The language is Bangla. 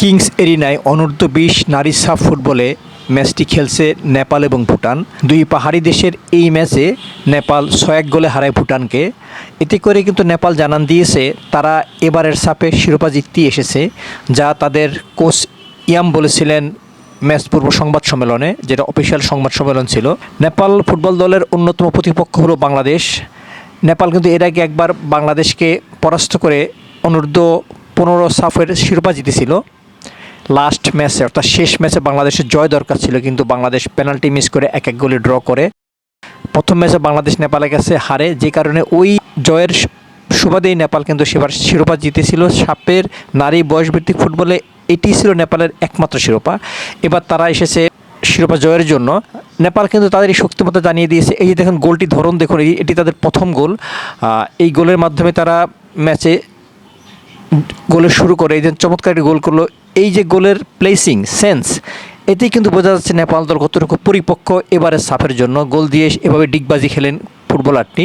কিংস এরিনায় অনূর্ধ্ব বিশ নারী সাফ ফুটবলে ম্যাচটি খেলছে নেপাল এবং ভুটান। দুই পাহাড়ি দেশের এই ম্যাচে নেপাল ছয় এক গোলে হারায় ভুটানকে। এতে করে কিন্তু নেপাল জানান দিয়েছে, তারা এবারের সাপে শিরোপা জিততেই এসেছে, যা তাদের কোচ ইয়াম বলেছিলেন ম্যাচ পূর্ব সংবাদ সম্মেলনে, যেটা অফিসিয়াল সংবাদ সম্মেলন ছিল। নেপাল ফুটবল দলের অন্যতম প্রতিপক্ষ হলো বাংলাদেশ। নেপাল কিন্তু এর আগে একবার বাংলাদেশকে পরাস্ত করে অনূর্ধ্ব পনেরো সাফের শিরোপা জিতেছিল। লাস্ট ম্যাচে অর্থাৎ শেষ ম্যাচে বাংলাদেশের জয় দরকার ছিল, কিন্তু বাংলাদেশ পেনাল্টি মিস করে এক এক গোলে ড্র করে। প্রথম ম্যাচে বাংলাদেশ নেপালের কাছে হারে, যে কারণে ওই জয়ের সুবাদেই নেপাল কিন্তু সেবার শিরোপা জিতেছিল। সাপের নারী বয়সভিত্তিক ফুটবলে এটি ছিল নেপালের একমাত্র শিরোপা। এবার তারা এসেছে শিরোপা জয়ের জন্য। নেপাল কিন্তু তাদের এই শক্তিমত্তা জানিয়ে দিয়েছে, এই যে দেখুন গোলটি ধরন, দেখুন এটি তাদের প্রথম গোল। এই গোলের মাধ্যমে তারা ম্যাচে গোলের শুরু করে, এই যে চমৎকার একটি গোল করল এই যে গোলের প্লেসিং সেন্স এতেই কিন্তু বোঝা যাচ্ছে নেপাল দল কতটুকু পরিপক্ক এবারে সাফের জন্য। গোল দিয়ে এভাবে ডিগবাজি খেলেন ফুটবলারটি